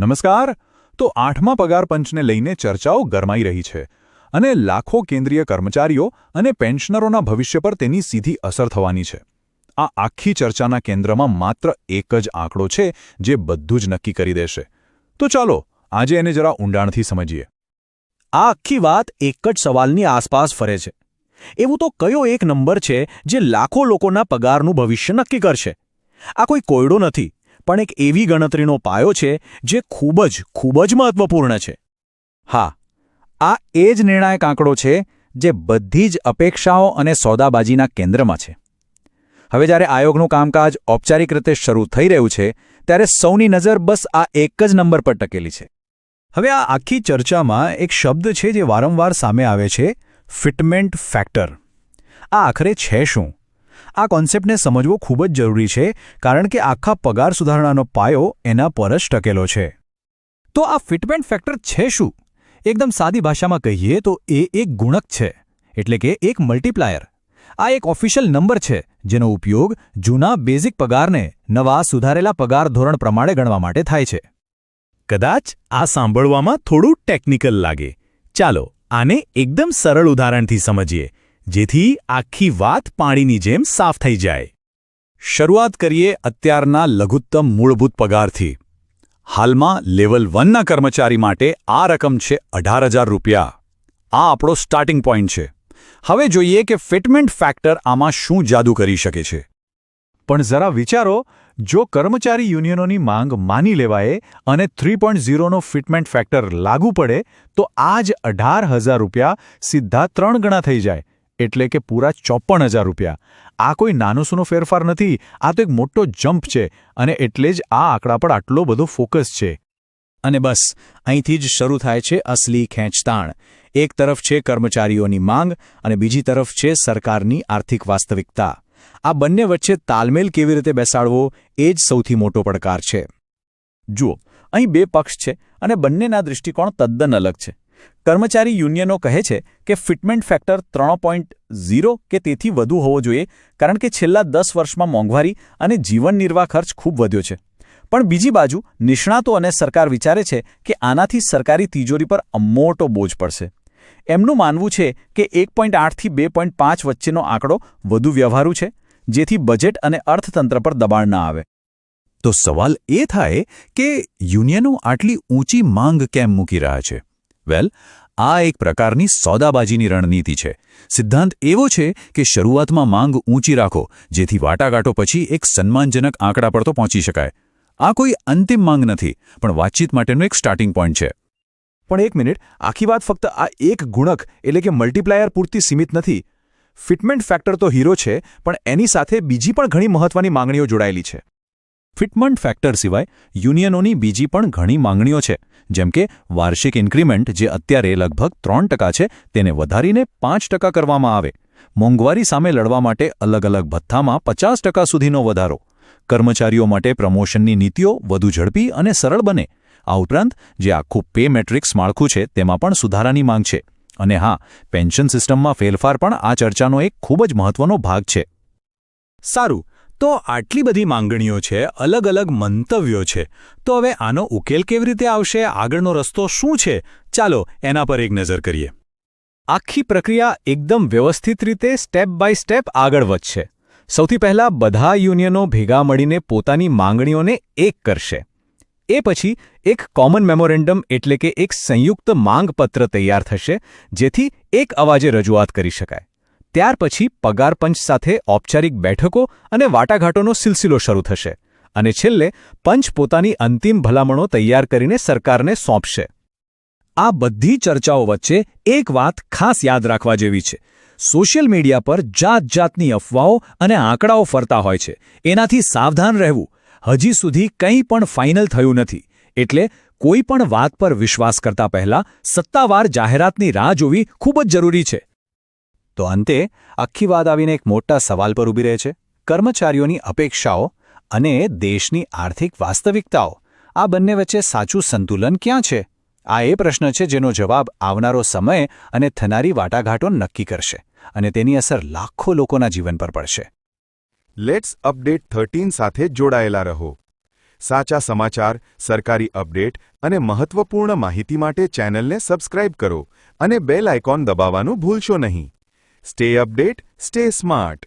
નમસ્કાર. તો આઠમા પગાર પંચને લઈને ચર્ચાઓ ગરમાઈ રહી છે અને લાખો કેન્દ્રીય કર્મચારીઓ અને પેન્શનરોના ભવિષ્ય પર તેની સીધી અસર થવાની છે. આ આખી ચર્ચાના કેન્દ્રમાં માત્ર એક જ આંકડો છે જે બધું જ નક્કી કરી દેશે. તો ચાલો, આજે એને જરા ઊંડાણથી સમજીએ. આ આખી વાત એક જ સવાલની આસપાસ ફરે છે. એવું તો કયો એક નંબર છે જે લાખો લોકોના પગારનું ભવિષ્ય નક્કી કરશે? આ કોઈ કોયડો નથી. પણ એક એવી ગણતરીનો પાયો છે જે ખૂબ જ ખૂબ જ મહત્વપૂર્ણ છે. હા, આ એ જ નિર્ણાયક આંકડો છે જે બધી જ અપેક્ષાઓ અને સોદાબાજીના કેન્દ્રમાં છે. હવે જ્યારે આયોગનું કામકાજ ઔપચારિક રીતે શરૂ થઈ રહ્યું છે, ત્યારે સૌની નજર બસ આ એક જ નંબર પર ટકેલી છે. હવે આ આખી ચર્ચામાં એક શબ્દ છે જે વારંવાર સામે આવે છે, ફિટમેન્ટ ફેક્ટર. આ આખરે છે શું? આ કોન્સેપ્ટને સમજવો ખૂબ જ જરૂરી છે, કારણ કે આખા પગાર સુધારણાનો પાયો એના પર જ ટકેલો છે. તો આ ફિટમેન્ટ ફેક્ટર છે શું? એકદમ સાદી ભાષામાં કહીએ તો એ એક ગુણક છે, એટલે કે એક મલ્ટીપ્લાયર આ એક ઓફિશિયલ નંબર છે, જેનો ઉપયોગ જૂના બેઝિક પગારને નવા સુધારેલા પગાર ધોરણ પ્રમાણે ગણવા માટે થાય છે. કદાચ આ સાંભળવામાં થોડું ટેકનિકલ લાગે. ચાલો આને એકદમ સરળ ઉદાહરણથી સમજીએ. જેથી આખી વાત પાણીની જેમ સાફ થઈ જાય. શરૂઆત કરીએ અત્યારના લઘુત્તમ મૂળભૂત પગારથી. હાલમાં લેવલ વનના કર્મચારી માટે આ રકમ છે અઢાર હજાર રૂપિયા. આ આપણો સ્ટાર્ટિંગ પોઈન્ટ છે. હવે જોઈએ કે ફિટમેન્ટ ફેક્ટર આમાં શું જાદુ કરી શકે છે. પણ જરા વિચારો, જો કર્મચારી યુનિયનોની માંગ માની લેવાય અને થ્રી પોઈન્ટ ઝીરોનો ફિટમેન્ટ ફેક્ટર લાગુ પડે, તો આ જ અઢાર હજાર રૂપિયા સીધા ત્રણ ગણા થઈ જાય. એટલે કે પૂરા ચોપન હજાર રૂપિયા. આ કોઈ નાનો સૂનો ફેરફાર નથી, આ તો એક મોટો જમ્પ છે અને એટલે જ આ આંકડા પર આટલો બધો ફોકસ છે. અને બસ, અહીંથી જ શરૂ થાય છે અસલી ખેંચતાણ. એક તરફ છે કર્મચારીઓની માંગ અને બીજી તરફ છે સરકારની આર્થિક વાસ્તવિકતા. આ બંને વચ્ચે તાલમેલ કેવી રીતે બેસાડવો, એ જ સૌથી મોટો પડકાર છે. જુઓ, અહીં બે પક્ષ છે અને બંનેના દૃષ્ટિકોણ તદ્દન અલગ છે. કર્મચારી યુનિયનો કહે છે કે ફિટમેન્ટ ફેક્ટર ત્રણ પોઈન્ટ ઝીરો કે તેથી વધુ હોવો જોઈએ, કારણ કે છેલ્લા દસ વર્ષમાં મોંઘવારી અને જીવન નિર્વાહ ખર્ચ ખૂબ વધ્યો છે. પણ બીજી બાજુ, નિષ્ણાતો અને સરકાર વિચારે છે કે આનાથી સરકારી તિજોરી પર મોટો બોજ પડશે. એમનું માનવું છે કે એક પોઈન્ટ આઠથી બે પોઈન્ટ પાંચ વચ્ચેનો આંકડો વધુ વ્યવહારુ છે, જેથી બજેટ અને અર્થતંત્ર પર દબાણ ના આવે. તો સવાલ એ થાય કે યુનિયનો આટલી ઊંચી માંગ કેમ મૂકી રહ્યા છે? વેલ આ એક પ્રકારની સોદાબાજીની રણનીતિ છે. સિદ્ધાંત એવો છે કે શરૂઆતમાં માંગ ઊંચી રાખો જેથી વાટાઘાટો પછી એક સન્માનજનક આંકડા પર તો પહોંચી શકાય. આ કોઈ અંતિમ માંગ નથી પણ વાતચીત માટેનો એક સ્ટાર્ટિંગ પોઈન્ટ છે. પણ એક મિનિટ આખી વાત ફક્ત આ એક ગુણક એટલે કે મલ્ટીપ્લાયર પૂરતી સીમિત નથી. ફિટમેન્ટ ફેક્ટર તો હીરો છે પણ એની સાથે બીજી પણ ઘણી મહત્વની માંગણીઓ જોડાયેલી છે. ફિટમેન્ટ ફેક્ટર સિવાય યુનિયનોની બીજી પણ ઘણી માંગણીઓ છે. જેમ કે વાર્ષિક ઇન્ક્રીમેન્ટ, જે અત્યારે લગભગ ત્રણ છે, તેને વધારીને પાંચ કરવામાં આવે. મોંઘવારી સામે લડવા માટે અલગ અલગ ભથ્થામાં પચાસ સુધીનો વધારો. કર્મચારીઓ માટે પ્રમોશનની નીતિઓ વધુ ઝડપી અને સરળ બને. આ ઉપરાંત, જે આખું પે મેટ્રિક્સ માળખું છે, તેમાં પણ સુધારાની માંગ છે. અને હા, પેન્શન સિસ્ટમમાં ફેરફાર પણ આ ચર્ચાનો એક ખૂબ જ મહત્વનો ભાગ છે. સારું તો આટલી બધી માંગણીઓ છે, અલગ અલગ મંતવ્યો છે. તો હવે આનો ઉકેલ કેવી રીતે આવશે, આગળનો રસ્તો શું છે? ચાલો એના પર એક નજર કરીએ. આખી પ્રક્રિયા એકદમ વ્યવસ્થિત રીતે સ્ટેપ બાય સ્ટેપ આગળ વધશે. સૌથી પહેલા બધા યુનિયનો ભેગા મળીને પોતાની માંગણીઓને એક કરશે. એ પછી એક કોમન મેમોરેન્ડમ એટલે કે એક સંયુક્ત માંગપત્ર તૈયાર થશે, જેથી એક અવાજે રજૂઆત કરી શકાય. ત્યાર પછી પગાર પંચ સાથે ઔપચારિક બેઠકો અને વાટાઘાટોનો સિલસિલો શરૂ થશે અને છેલ્લે પંચ પોતાની અંતિમ ભલામણો તૈયાર કરીને સરકારને સોંપશે. આ બધી ચર્ચાઓ વચ્ચે એક વાત ખાસ યાદ રાખવા જેવી છે. સોશિયલ મીડિયા પર જાત જાતની અફવાઓ અને આંકડાઓ ફરતા હોય છે. એનાથી સાવધાન રહેવું. હજી સુધી કંઈ પણ ફાઇનલ થયું નથી. એટલે કોઈ પણ વાત પર વિશ્વાસ કરતા પહેલા સત્તાવાર જાહેરાતની રાહ જોવી ખૂબ જ જરૂરી છે. તો અંતે, આખી વાત આવીને એક મોટા સવાલ પર ઊભી રહે છે. કર્મચારીઓની અપેક્ષાઓ અને દેશની આર્થિક વાસ્તવિકતાઓ. આ બંને વચ્ચે સાચું સંતુલન ક્યાં છે? આ એ પ્રશ્ન છે જેનો જવાબ આવનારો સમય અને થનારી વાટાઘાટો નક્કી કરશે અને તેની અસર લાખો લોકોના જીવન પર પડશે. લેટ્સ અપડેટ થર્ટીન સાથે જોડાયેલા રહો. સાચા સમાચાર, સરકારી અપડેટ અને મહત્વપૂર્ણ માહિતી માટે ચેનલને સબસ્ક્રાઇબ કરો અને બેલ આઇકોન દબાવવાનું ભૂલશો નહીં. Stay update, stay smart.